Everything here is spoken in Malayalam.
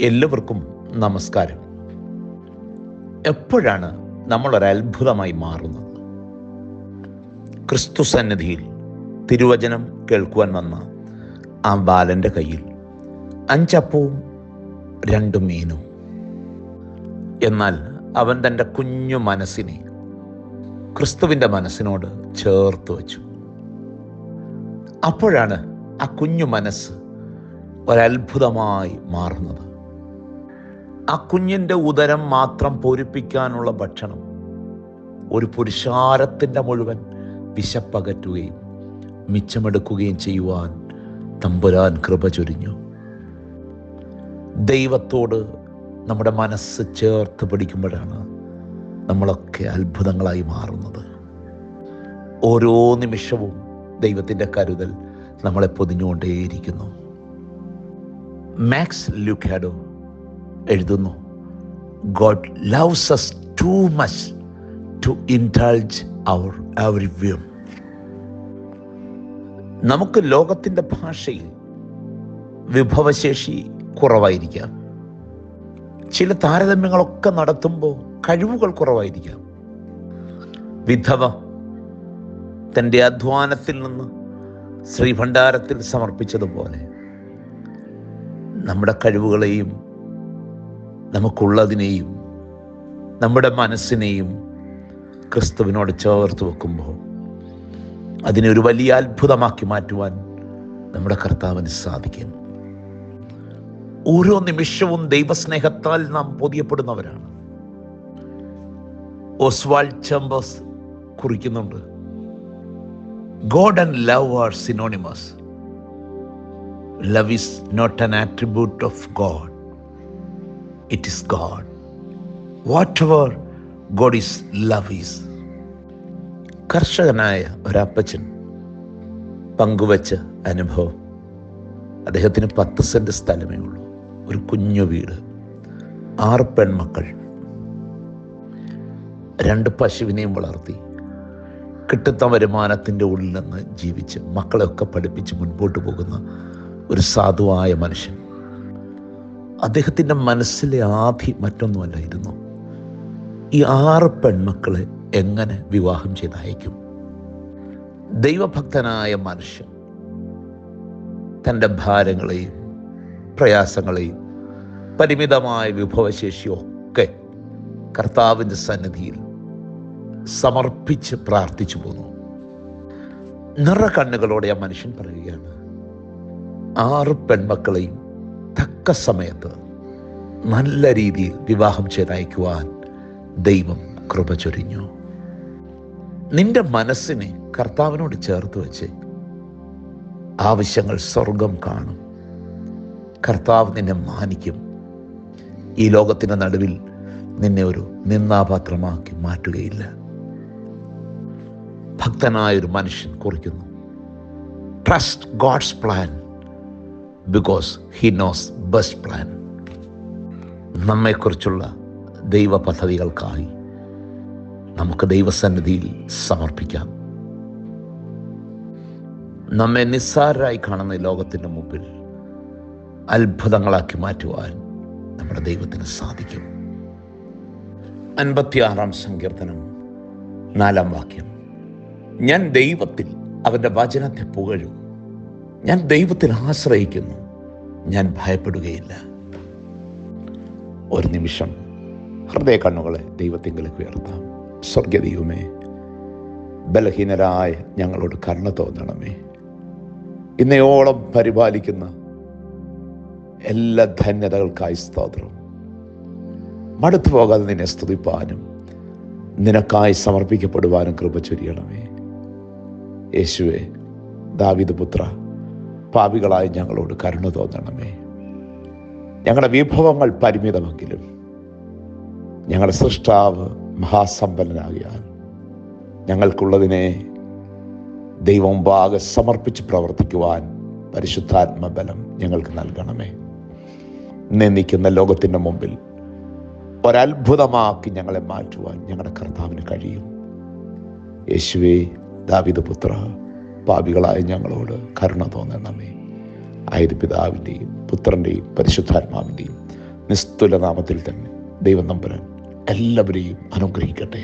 എല്ലാവർക്കും നമസ്കാരം. എപ്പോഴാണ് നമ്മൾ ഒരു അത്ഭുതമായി മാറുന്നത്? ക്രിസ്തു സന്നിധിയിൽ തിരുവചനം കേൾക്കുവാൻ വന്ന ആ ബാലന്റെ കയ്യിൽ അഞ്ചപ്പവും രണ്ടു മീനും. എന്നാൽ അവൻ തന്റെ കുഞ്ഞു മനസ്സിനെ ക്രിസ്തുവിന്റെ മനസ്സിനോട് ചേർത്ത് വച്ചു. അപ്പോഴാണ് ആ കുഞ്ഞു മനസ്സ് ഒരത്ഭുതമായി മാറുന്നത്. ആ കുഞ്ഞിന്റെ ഉദരം മാത്രം പൂരിപ്പിക്കാനുള്ള ഭക്ഷണം ഒരു പുരുഷാരത്തിന്റെ മുഴുവൻ വിശപ്പകറ്റുകയും മിച്ചമെടുക്കുകയും ചെയ്യുവാൻ തമ്പുരാൻ കൃപ ചൊരിഞ്ഞു. ദൈവത്തോട് നമ്മുടെ മനസ്സ് ചേർത്ത് പിടിക്കുമ്പോഴാണ് നമ്മളൊക്കെ അത്ഭുതങ്ങളായി മാറുന്നത്. ഓരോ നിമിഷവും ദൈവത്തിന്റെ കരുതൽ നമ്മളെ പൊതിഞ്ഞുകൊണ്ടേയിരിക്കുന്നു. മാക്സ് ലുക്കാഡോ എഴുതുന്നു. God loves us too much to indulge our every view നമുക്ക് ലോകത്തിന്റെ ഭാഷയിൽ വിഭവശേഷി കുറവായിരിക്കാം. ചില താരതമ്യങ്ങളൊക്കെ നടത്തുമ്പോൾ കഴിവുകൾ കുറവായിരിക്കാം. വിധവ തന്റെ അധ്വാനത്തിൽ നിന്ന് ശ്രീഭണ്ഡാരത്തിൽ സമർപ്പിച്ചതുപോലെ നമ്മുടെ കഴിവുകളെയും നമുക്കുള്ളതിനെയും നമ്മുടെ മനസ്സിനെയും ക്രിസ്തുവിനോട് ചേർത്ത് വെക്കുമ്പോൾ അതിനെ ഒരു വലിയ അത്ഭുതമാക്കി മാറ്റുവാൻ നമ്മുടെ കർത്താവിന് സാധിക്കും ഓരോ നിമിഷവും ദൈവസ്നേഹത്താൽ നാം പൊതിയപ്പെടുന്നവരാണ്. Oswald Chambers കുറിക്കുന്നുണ്ട് God and love are synonymous. Love is not an attribute of God. It is God whatever God is love is കർഷകനായ ഒരപ്പച്ചൻ പങ്കുവച്ച അനുഭവം. അദ്ദേഹത്തിന് പത്ത് സെന്റ് സ്ഥലമേ ഉള്ളൂ. ഒരു കുഞ്ഞു വീട്. ആറ് പെൺമക്കൾ. രണ്ട് പശുവിനെയും വളർത്തി. കിട്ടുന്ന വരുമാനത്തിന്റെ ഉള്ളിൽ നിന്ന് ജീവിച്ച് മക്കളെയൊക്കെ പഠിപ്പിച്ച് മുൻപോട്ട് പോകുന്ന ഒരു സാധുവായ മനുഷ്യൻ. അദ്ദേഹത്തിന്റെ മനസ്സിലെ ആധി മറ്റൊന്നുമല്ലായിരുന്നു. ഈ ആറ് പെൺമക്കളെ എങ്ങനെ വിവാഹം ചെയ്ത് അയക്കും ദൈവഭക്തനായ മനുഷ്യൻ തന്റെ ഭാരങ്ങളെയും പ്രയാസങ്ങളെയും പരിമിതമായ വിഭവശേഷിയൊക്കെ കർത്താവിന്റെ സന്നിധിയിൽ സമർപ്പിച്ച് പ്രാർത്ഥിച്ചു പോന്നു. നിറ കണ്ണുകളോടെ ആ മനുഷ്യൻ പറയുകയാണ് ആറ് പെൺമക്കളെയും തക്ക സമയത്ത് നല്ല രീതിയിൽ വിവാഹം ചെയ്തയക്കുവാൻ ദൈവം കൃപ ചൊരിഞ്ഞു. നിന്റെ മനസ്സിനെ കർത്താവിനോട് ചേർത്ത് വെച്ച് ആവശ്യങ്ങൾ സ്വർഗം കാണും. കർത്താവ് നിന്നെ മാനിക്കും. ഈ ലോകത്തിന്റെ നടുവിൽ നിന്നെ ഒരു നിന്നാപാത്രമാക്കി മാറ്റുകയില്ല. ഭക്തനായൊരു മനുഷ്യൻ കുറിക്കുന്നു. Trust God's plan because he knows best plan നമ്മെക്കുറിച്ചുള്ള ദൈവ പദ്ധതികൾക്കായി നമുക്ക് ദൈവസന്നിധിയിൽ സമർപ്പിക്കാം. നമ്മെ നിസ്സാരരായി കാണുന്ന ലോകത്തിന്റെ മുമ്പിൽ അത്ഭുതങ്ങളാക്കി മാറ്റുവാൻ നമ്മുടെ ദൈവത്തിന് സാധിക്കും. അൻപത്തിയാറാം സങ്കീർത്തനം നാലാം വാക്യം. ഞാൻ ദൈവത്തിൽ അവന്റെ വചനത്തെ പുകഴും. ഞാൻ ദൈവത്തിൽ ആശ്രയിക്കുന്നു. ഞാൻ ഭയപ്പെടുകയില്ല. ഒരു നിമിഷം ഹൃദയ കണ്ണുകളെ ദൈവത്തിങ്കിലേക്ക് ഉയർത്താം. സ്വർഗദൈവമേ ബലഹീനരായ ഞങ്ങളോട് കരുണ തോന്നണമേ. ഇന്നയോളം പരിപാലിക്കുന്ന എല്ലാ ധന്യതകൾക്കായി സ്തോത്രം. മടുത്തു പോകാതെ നിന്നെ സ്തുതിപ്പാനും നിനക്കായി സമർപ്പിക്കപ്പെടുവാനും കൃപ ചൊരിയണമേ. യേശുവെ ദാവിദ് പുത്ര പാപികളായി ഞങ്ങളോട് കരുണ തോന്നണമേ. ഞങ്ങളുടെ വിഭവങ്ങൾ പരിമിതമെങ്കിലും ഞങ്ങളുടെ സൃഷ്ടാവ് മഹാസമ്പന്നനാകിയാൽ ഞങ്ങൾക്കുള്ളതിനെ ദൈവം ഭാഗ സമർപ്പിച്ച് പ്രവർത്തിക്കുവാൻ പരിശുദ്ധാത്മബലം ഞങ്ങൾക്ക് നൽകണമേ. നിന്ദിക്കുന്ന ലോകത്തിന്റെ മുമ്പിൽ ഒരത്ഭുതമാക്കി ഞങ്ങളെ മാറ്റുവാൻ ഞങ്ങളുടെ കർത്താവിന് കഴിയും. യേശുവേ ദാവിദ പുത്ര പാപികളായ ഞങ്ങളോട് കരുണ തോന്നണമേ ആയത് പിതാവിന്റെയും പുത്രന്റെയും പരിശുദ്ധാത്മാവിന്റെയും നിസ്തുല നാമത്തിൽ തന്നെ ദൈവം നമ്പുരൻ എല്ലാവരെയും അനുഗ്രഹിക്കട്ടെ.